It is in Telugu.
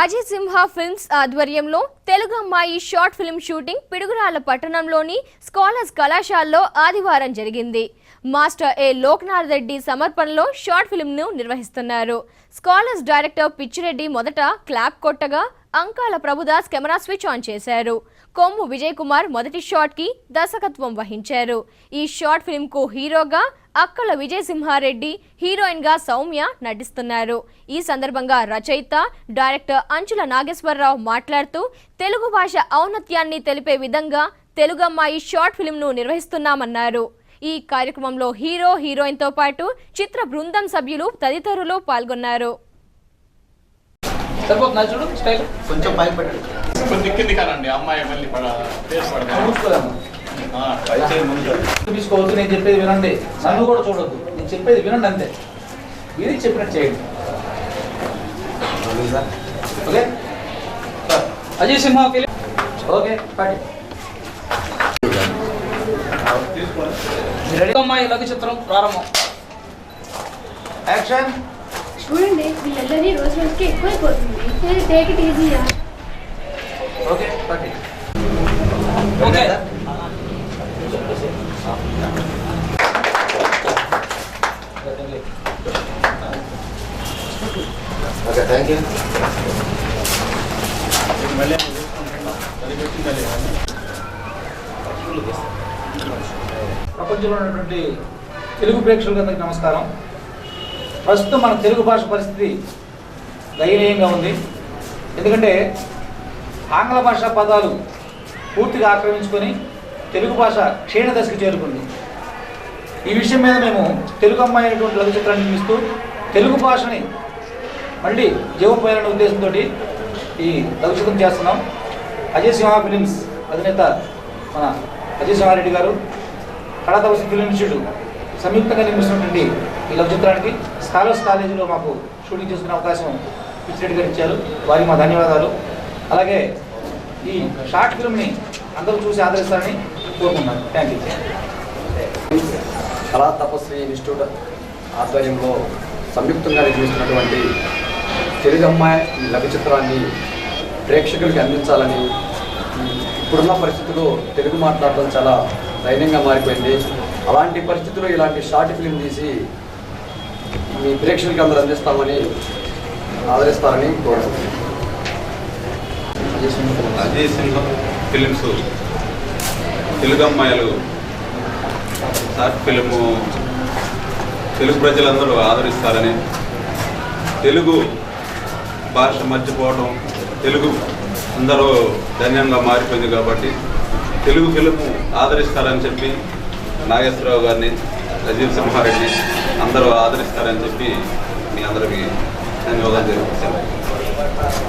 అజయ్ సింహ ఫిల్మ్స్ ఆధ్వర్యంలో తెలుగు అమ్మాయి షార్ట్ ఫిల్మ్ షూటింగ్ పిడుగురాళ్ళ పట్టణంలోని స్కాలర్స్ కళాశాలలో ఆదివారం జరిగింది. మాస్టర్ ఏ. లోక్నాథ్ రెడ్డి సమర్పణలో షార్ట్ ఫిల్మ్ను నిర్వహిస్తున్నారు. స్కాలర్స్ డైరెక్టర్ పిచ్చిరెడ్డి మొదట క్లాప్ కొట్టగా Ankala Prabhudas camera switch on చేశారు. కొమ్ము విజయ్ కుమార్ మొదటి షాట్కి దర్శకత్వం వహించారు. ఈ షార్ట్ ఫిల్మ్కు హీరోగా అక్కల విజయ్ సింహారెడ్డి సౌమ్య నటిస్తున్నారు. ఈ సందర్భంగా రచయిత డైరెక్టర్ అంచుల నాగేశ్వరరావు మాట్లాడుతూ తెలుగు భాష ఔన్నత్యాన్ని తెలిపే విధంగా తెలుగమ్మ ఈ షార్ట్ ఫిల్మ్ను నిర్వహిస్తున్నామన్నారు. ఈ కార్యక్రమంలో హీరో హీరోయిన్తో పాటు చిత్ర బృందం సభ్యులు తదితరులు పాల్గొన్నారు. సరిపోతుందా చూడు స్టైల్? కొంచెం పైకి పెట్టండి. కొంచెం కింది కానండి అమ్మాయి మళ్ళీ పడతాను తీసుకోవద్దు నేను చెప్పేది వినండి. నన్ను కూడా చూడొద్దు. నేను చెప్పేది వినండి అంతే. ఇది చెప్పినట్టు చేయండి. ఓకే? అజయ్ సింహ ఓకే పాటి రెడీ? అమ్మాయి లఘు చిత్రం ప్రారంభం. యాక్షన్. చూడండి వీళ్ళందరినీ రోజు రోజుకి ఎక్కువైపోతుంది నేను take it ఈజీయా okay okay. Okay thank you ప్రపంచంలో ఉన్నటువంటి తెలుగు ప్రేక్షకులందరికీ నమస్కారం. ప్రస్తుతం మన తెలుగు భాష పరిస్థితి దయనీయంగా ఉంది. ఎందుకంటే ఆంగ్ల భాషా పదాలు పూర్తిగా ఆక్రమించుకొని తెలుగు భాష క్షీణ దశకు చేరుకుంది. ఈ విషయం మీద మేము తెలుగు అమ్మాయి అనేటువంటి లఘు చిత్రాన్ని నిర్మిస్తూ తెలుగు భాషని మళ్ళీ జీవపోయాలనే ఉద్దేశంతో ఈ లఘు చిత్రం చేస్తున్నాం. అజయ్ సింహ ఫిలిమ్స్ అధినేత మన అజయ్ సింహారెడ్డి గారు కళాతపసి ఫిలిం ఇన్స్టిట్యూట్ సంయుక్తంగా నిర్మిస్తున్నటువంటి ఈ లఘు చిత్రానికి స్కాలర్స్ కాలేజీలో మాకు షూటింగ్ చేసుకునే అవకాశం పిచ్చిరెడ్డి గారు ఇచ్చారు. వారికి మా ధన్యవాదాలు. అలాగే ఈ షార్ట్ ఫిల్మ్ని అందరూ చూసి ఆదరిస్తారని కోరుకున్నాను థ్యాంక్ యూ కళా తపస్వి ఇన్స్టిట్యూట్ ఆధ్వర్యంలో సంయుక్తంగా నిర్మిస్తున్నటువంటి తెలుగు అమ్మాయి ఈ లఘు చిత్రాన్ని ప్రేక్షకులకి అందించాలని ఇప్పుడున్న పరిస్థితుల్లో తెలుగు మాట్లాడడం చాలా దైన్యంగా మారిపోయింది. అలాంటి పరిస్థితుల్లో ఇలాంటి షార్ట్ ఫిల్మ్ తీసి మీ ప్రేక్షకులకి అందరూ అందిస్తామని ఆదరిస్తారని అజయ్ సింహ ఫిలిమ్స్. తెలుగు అమ్మాయిలు. Short film. తెలుగు ప్రజలందరూ ఆదరిస్తారని. తెలుగు భాష మర్చిపోవడం తెలుగు అందరూ ధన్యంగా మారిపోయింది కాబట్టి తెలుగు ఫిలిము ఆదరిస్తారని చెప్పి నాగేశ్వరరావు గారిని రజీవ్ సింహారెడ్డి అందరూ ఆదరిస్తారని చెప్పి మీ అందరికీ ధన్యవాదాలు తెలుపుతాను